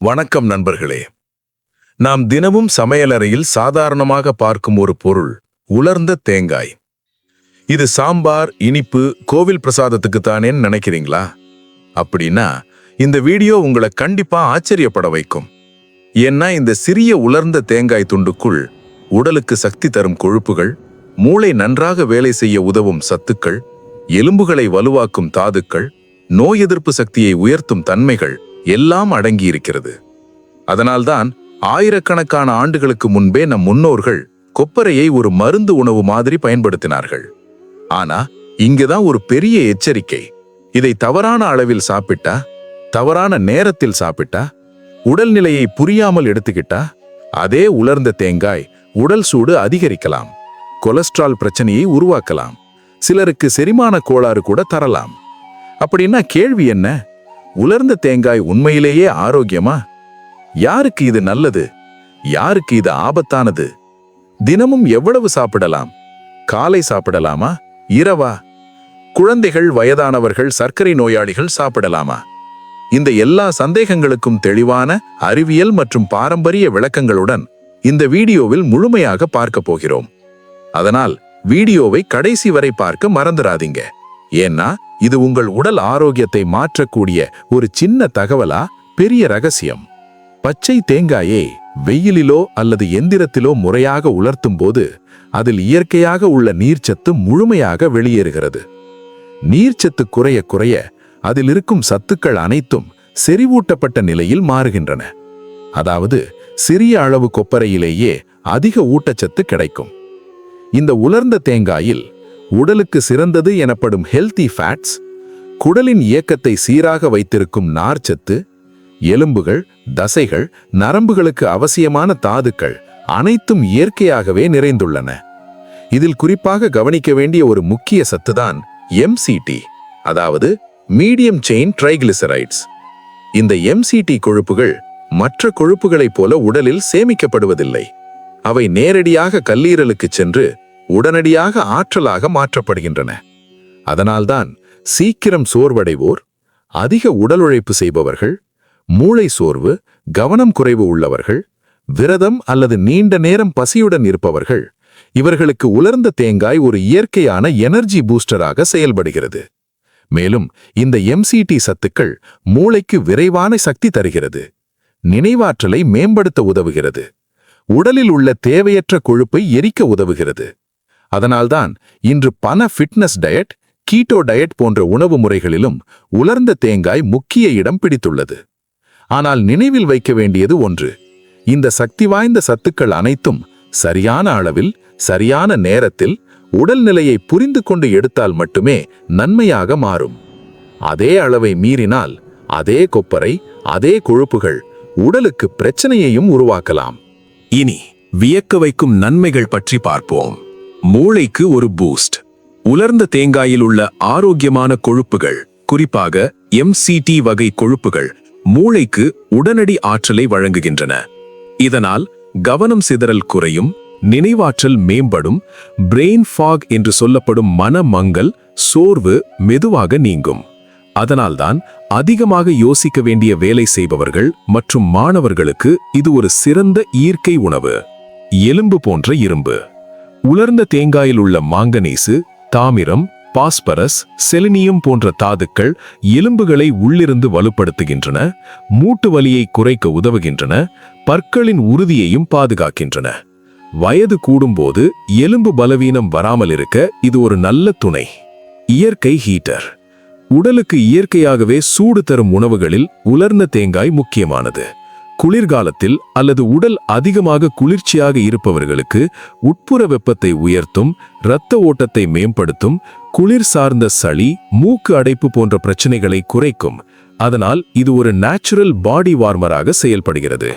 வணக்கம் நண்பர்களே. நாம் தினமும் சமையலறையில் சாதாரணமாக பார்க்கும் ஒரு பொருள் உலர்ந்த தேங்காய். இது சாம்பார் இனிப்பு கோவில் பிரசாதத்துக்கு தானேன்னு நினைக்கிறீங்களா? அப்படின்னா இந்த வீடியோ உங்களை கண்டிப்பா ஆச்சரியப்பட வைக்கும். ஏன்னா இந்த சிறிய உலர்ந்த தேங்காய் துண்டுக்குள் உடலுக்கு சக்தி தரும் கொழுப்புகள் மூளை நன்றாக வேலை செய்ய உதவும் சத்துக்கள் எலும்புகளை வலுவாக்கும் தாதுக்கள் நோய் எதிர்ப்பு சக்தியை உயர்த்தும் தன்மைகள் எல்லாம் அடங்கியிருக்கிறது. அதனால்தான் ஆயிரக்கணக்கான ஆண்டுகளுக்கு முன்பே நம் முன்னோர்கள் கொப்பரையை ஒரு மருந்து உணவு மாதிரி பயன்படுத்தினார்கள். ஆனா இங்கதான் ஒரு பெரிய எச்சரிக்கை. இதை தவறான அளவில் சாப்பிட்டா தவறான நேரத்தில் சாப்பிட்டா உடல்நிலையை புரியாமல் எடுத்துக்கிட்டா அதே உலர்ந்த தேங்காய் உடல் சூடு அதிகரிக்கலாம். கொலஸ்ட்ரால் பிரச்சனையை உருவாக்கலாம். சிலருக்கு செரிமான கோளாறு கூட தரலாம். அப்படின்னா கேள்வி என்ன? உலர்ந்த தேங்காய் உண்மையிலேயே ஆரோக்கியமா? யாருக்கு இது நல்லது? யாருக்கு இது ஆபத்தானது? தினமும் எவ்வளவு சாப்பிடலாம்? காலை சாப்பிடலாமா? இரவா? குழந்தைகள் வயதானவர்கள் சர்க்கரை நோயாளிகள் சாப்பிடலாமா? இந்த எல்லா சந்தேகங்களுக்கும் தெளிவான அறிவியல் மற்றும் பாரம்பரிய விளக்கங்களுடன் இந்த வீடியோவில் முழுமையாக பார்க்க போகிறோம். அதனால் வீடியோவை கடைசி வரை பார்க்க மறந்துடாதீங்க ஏன்னா இது உங்கள் உடல் ஆரோக்கியத்தை மாற்றக்கூடிய ஒரு சின்ன தகவலா? பெரிய ரகசியம். பச்சை தேங்காயை வெயிலிலோ அல்லது எந்திரத்திலோ முறையாக உலர்த்தும் போது அதில் இயற்கையாக உள்ள நீர்ச்சத்து முழுமையாக வெளியேறுகிறது. நீர்ச்சத்து குறைய குறைய அதில் இருக்கும் சத்துக்கள் அனைத்தும் செறிவூட்டப்பட்ட நிலையில் மாறுகின்றன. அதாவது சிறிய அளவு கொப்பரையிலேயே அதிக ஊட்டச்சத்து கிடைக்கும். இந்த உலர்ந்த தேங்காயில் உடலுக்கு சிறந்தது எனப்படும் ஹெல்தி ஃபேட்ஸ் குடலின் இயக்கத்தை சீராக வைத்திருக்கும் நார்ச்சத்து எலும்புகள் தசைகள் நரம்புகளுக்கு அவசியமான தாதுக்கள் அனைத்தும் இயற்கையாகவே நிறைந்துள்ளன. இதில் குறிப்பாக கவனிக்க வேண்டிய ஒரு முக்கிய சத்துதான் எம்சிடி அதாவது மீடியம் செயின் ட்ரைகிளிசரைட்ஸ் இந்த எம்சிடி கொழுப்புகள் மற்ற கொழுப்புகளைப் போல உடலில் சேமிக்கப்படுவதில்லை. அவை நேரடியாக கல்லீரலுக்கு சென்று உடனடியாக ஆற்றலாக மாற்றப்படுகின்றன. அதனால்தான் சீக்கிரம் சோர்வடைவோர் அதிக உடல் உழைப்பு செய்பவர்கள் மூளை சோர்வு கவனம் குறைவு உள்ளவர்கள் விரதம் அல்லது நீண்ட நேரம் பசியுடன் இருப்பவர்கள் இவர்களுக்கு உலர்ந்த தேங்காய் ஒரு இயற்கையான எனர்ஜி பூஸ்டராக செயல்படுகிறது. மேலும் இந்த எம்சிடி சத்துக்கள் மூளைக்கு விரைவான சக்தி தருகிறது. நினைவாற்றலை மேம்படுத்த உதவுகிறது. உடலில் உள்ள தேவையற்ற கொழுப்பை எரிக்க உதவுகிறது. அதனால்தான் இன்று பண ஃபிட்னஸ் டயட் கீட்டோ டயட் போன்ற உணவு முறைகளிலும் உலர்ந்த தேங்காய் முக்கிய இடம் பிடித்துள்ளது. ஆனால் நினைவில் வைக்க வேண்டியது ஒன்று இந்த சக்தி வாய்ந்த சத்துக்கள் அனைத்தும் சரியான அளவில் சரியான நேரத்தில் உடல்நிலையை புரிந்து கொண்டு எடுத்தால் மட்டுமே நன்மையாக மாறும். அதே அளவை மீறினால் அதே கொப்பரை அதே கொழுப்புகள் உடலுக்கு பிரச்சனையையும் உருவாக்கலாம். இனி வியக்க வைக்கும் நன்மைகள் பற்றி பார்ப்போம். மூளைக்கு ஒரு பூஸ்ட் உலர்ந்த தேங்காயில் உள்ள ஆரோக்கியமான கொழுப்புகள் குறிப்பாக எம்சிடி வகை கொழுப்புகள் மூளைக்கு உடனடி ஆற்றலை வழங்குகின்றன. இதனால் கவனம் சிதறல் குறையும் நினைவாற்றல் மேம்படும் பிரெயின் ஃபாக் என்று சொல்லப்படும் மன மங்கல் சோர்வு மெதுவாக நீங்கும். அதனால்தான் அதிகமாக யோசிக்க வேண்டிய வேலை செய்பவர்கள் மற்றும் மாணவர்களுக்கு இது ஒரு சிறந்த ஈர்க்கை உணவு. எலும்பு போன்ற இரும்பு. உலர்ந்த தேங்காயில் உள்ள மாங்கனீசு தாமிரம் பாஸ்பரஸ் செலினியம் போன்ற தாதுக்கள் எலும்புகளை உள்ளிருந்து வலுப்படுத்துகின்றன மூட்டு வலியை குறைக்க உதவுகின்றன பற்களின் உறுதியையும் பாதுகாக்கின்றன. வயது கூடும்போது எலும்பு பலவீனம் வராமல் இருக்க இது ஒரு நல்ல துணை. இயற்கை ஹீட்டர். உடலுக்கு இயற்கையாகவே சூடு தரும் உணவுகளில் உலர்ந்த தேங்காய் முக்கியமானது. குளிர்காலத்தில் அல்லது உடல் அதிகமாக குளிர்ச்சியாக இருப்பவர்களுக்கு உட்புற வெப்பத்தை உயர்த்தும் இரத்த ஓட்டத்தை மேம்படுத்தும் குளிர் சார்ந்த சளி மூக்கு அடைப்பு போன்ற பிரச்சனைகளை குறைக்கும். அதனால் இது ஒரு நேச்சுரல் பாடி வார்மராக செயல்படுகிறது.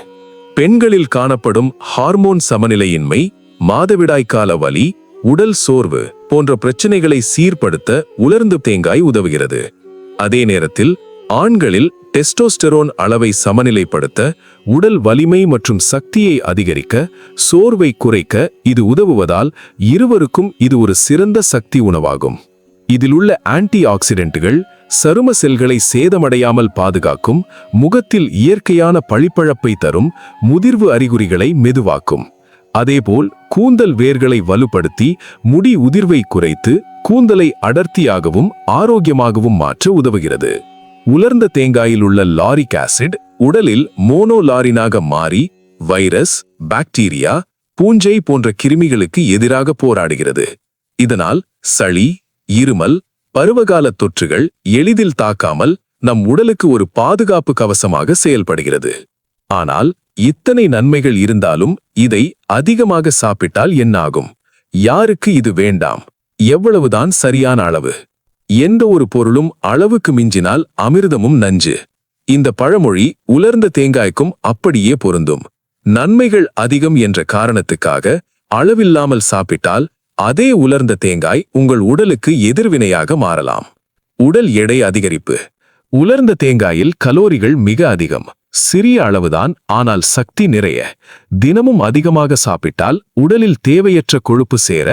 பெண்களில் காணப்படும் ஹார்மோன் சமநிலையின்மை மாதவிடாய்க்கால வலி உடல் சோர்வு போன்ற பிரச்சனைகளை சீர்படுத்த உலர்ந்து தேங்காய் உதவுகிறது. அதே நேரத்தில் ஆண்களில் டெஸ்டோஸ்டெரோன் அளவை சமநிலைப்படுத்த உடல் வலிமை மற்றும் சக்தியை அதிகரிக்க சோர்வை குறைக்க இது உதவுவதால் இருவருக்கும் இது ஒரு சிறந்த சக்தி உணவாகும். இதில் உள்ள ஆன்டி ஆக்சிடென்ட்டுகள் சரும செல்களை சேதமடையாமல் பாதுகாக்கும் முகத்தில் இயற்கையான பழிப்பழப்பை தரும் முதிர்வு அறிகுறிகளை மெதுவாக்கும். அதேபோல் கூந்தல் வேர்களை வலுப்படுத்தி முடி உதிர்வை குறைத்து கூந்தலை அடர்த்தியாகவும் ஆரோக்கியமாகவும் மாற்ற உதவுகிறது. உலர்ந்த தேங்காயில் உள்ள லாரிக் ஆசிட் உடலில் மோனோலாரினாக மாறி வைரஸ் பாக்டீரியா பூஞ்சை போன்ற கிருமிகளுக்கு எதிராக போராடுகிறது. இதனால் சளி இருமல் பருவகால தொற்றுகள் எளிதில் தாக்காமல் நம் உடலுக்கு ஒரு பாதுகாப்பு கவசமாக செயல்படுகிறது. ஆனால் இத்தனை நன்மைகள் இருந்தாலும் இதை அதிகமாக சாப்பிட்டால் என்ன ஆகும் யாருக்கு இது வேண்டாம்? எவ்வளவுதான் சரியான அளவு? எந்த ஒரு பொருளும் அளவுக்கு மிஞ்சினால் அமிர்தமும் நஞ்சு. இந்த பழமொழி உலர்ந்த தேங்காய்க்கும் அப்படியே பொருந்தும். நன்மைகள் அதிகம் என்ற காரணத்துக்காக அளவில்லாமல் சாப்பிட்டால் அதே உலர்ந்த தேங்காய் உங்கள் உடலுக்கு எதிர்வினையாக மாறலாம். உடல் எடை அதிகரிப்பு. உலர்ந்த தேங்காயில் கலோரிகள் மிக அதிகம். சிறிய அளவுதான் ஆனால் சக்தி நிறைய. தினமும் அதிகமாக சாப்பிட்டால் உடலில் தேவையற்ற கொழுப்பு சேர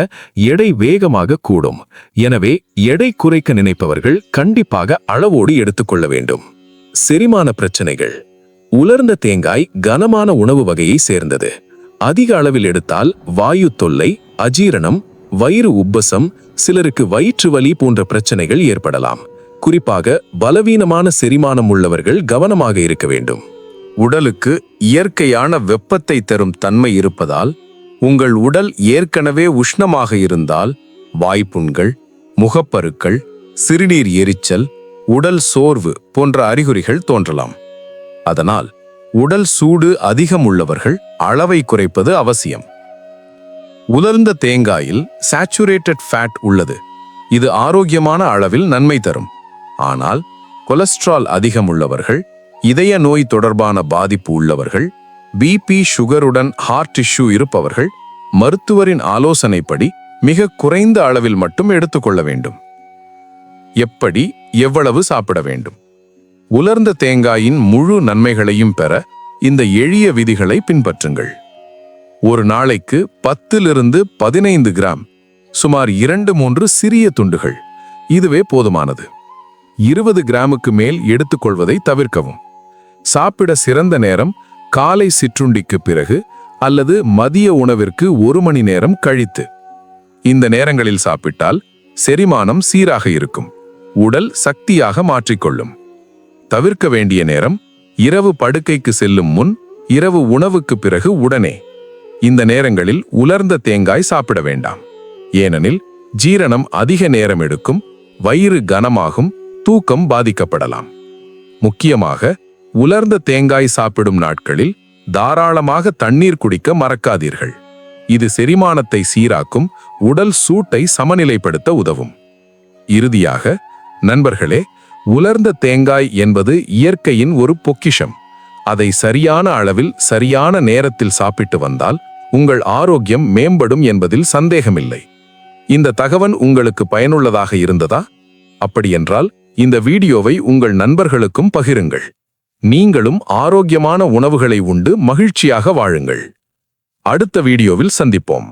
எடை வேகமாக கூடும். எனவே எடை குறைக்க நினைப்பவர்கள் கண்டிப்பாக அளவோடு எடுத்துக்கொள்ள வேண்டும். செரிமான பிரச்சனைகள். உலர்ந்த தேங்காய் கனமான உணவு வகையை சேர்ந்தது. அதிக அளவில் எடுத்தால் வாயு தொல்லை அஜீரணம் வயிறு உப்பசம் சிலருக்கு வயிற்று வலி போன்ற பிரச்சனைகள் ஏற்படலாம். குறிப்பாக பலவீனமான செரிமானம் உள்ளவர்கள் கவனமாக இருக்க வேண்டும். உடலுக்கு இயற்கையான வெப்பத்தை தரும் தன்மை இருப்பதால் உங்கள் உடல் ஏற்கனவே உஷ்ணமாக இருந்தால் வாய்ப்புண்கள் முகப்பருக்கள் சிறுநீர் எரிச்சல் உடல் சோர்வு போன்ற அறிகுறிகள் தோன்றலாம். அதனால் உடல் சூடு அதிகம் உள்ளவர்கள் அளவை குறைப்பது அவசியம். உலர்ந்த தேங்காயில் சாச்சுரேட்டட் ஃபேட் உள்ளது. இது ஆரோக்கியமான அளவில் நன்மை தரும். ஆனால் கொலஸ்ட்ரால் அதிகம் உள்ளவர்கள் இதய நோய் தொடர்பான பாதிப்பு உள்ளவர்கள் பிபி சுகருடன் ஹார்ட் டிஷ்யூ இருப்பவர்கள் மருத்துவரின் ஆலோசனைப்படி மிக குறைந்த அளவில் மட்டும் எடுத்துக்கொள்ள வேண்டும். எப்படி எவ்வளவு சாப்பிட வேண்டும்? உலர்ந்த தேங்காயின் முழு நன்மைகளையும் பெற இந்த எளிய விதிகளை பின்பற்றுங்கள். ஒரு நாளைக்கு பத்திலிருந்து பதினைந்து கிராம் சுமார் இரண்டு மூன்று சிறிய துண்டுகள். இதுவே போதுமானது. இருபது கிராமுக்கு மேல் எடுத்துக்கொள்வதை தவிர்க்கவும். சாப்பிட சிறந்த நேரம் காலை சிற்றுண்டிக்கு பிறகு அல்லது மதிய உணவிற்கு ஒரு மணி நேரம் கழித்து. இந்த நேரங்களில் சாப்பிட்டால் செரிமானம் சீராக இருக்கும். உடல் சக்தியாக மாற்றிக்கொள்ளும். தவிர்க்க வேண்டிய நேரம் இரவு படுக்கைக்கு செல்லும் முன் இரவு உணவுக்கு பிறகு உடனே. இந்த நேரங்களில் உலர்ந்த தேங்காய் சாப்பிட வேண்டாம். ஏனெனில் ஜீரணம் அதிக நேரம் எடுக்கும் வயிறு கனமாகும் தூக்கம் பாதிக்கப்படலாம். முக்கியமாக உலர்ந்த தேங்காய் சாப்பிடும் நாட்களில் தாராளமாக தண்ணீர் குடிக்க மறக்காதீர்கள். இது செரிமானத்தை சீராக்கும் உடல் சூட்டை சமநிலைப்படுத்த உதவும். இறுதியாக நண்பர்களே உலர்ந்த தேங்காய் என்பது இயற்கையின் ஒரு பொக்கிஷம். அதை சரியான அளவில் சரியான நேரத்தில் சாப்பிட்டு வந்தால் உங்கள் ஆரோக்கியம் மேம்படும் என்பதில் சந்தேகமில்லை. இந்த தகவல் உங்களுக்கு பயனுள்ளதாக இருந்ததா? அப்படியென்றால் இந்த வீடியோவை உங்கள் நண்பர்களுக்கும் பகிருங்கள். நீங்களும் ஆரோக்கியமான உணவுகளை உண்டு மகிழ்ச்சியாக வாழுங்கள். அடுத்த வீடியோவில் சந்திப்போம்.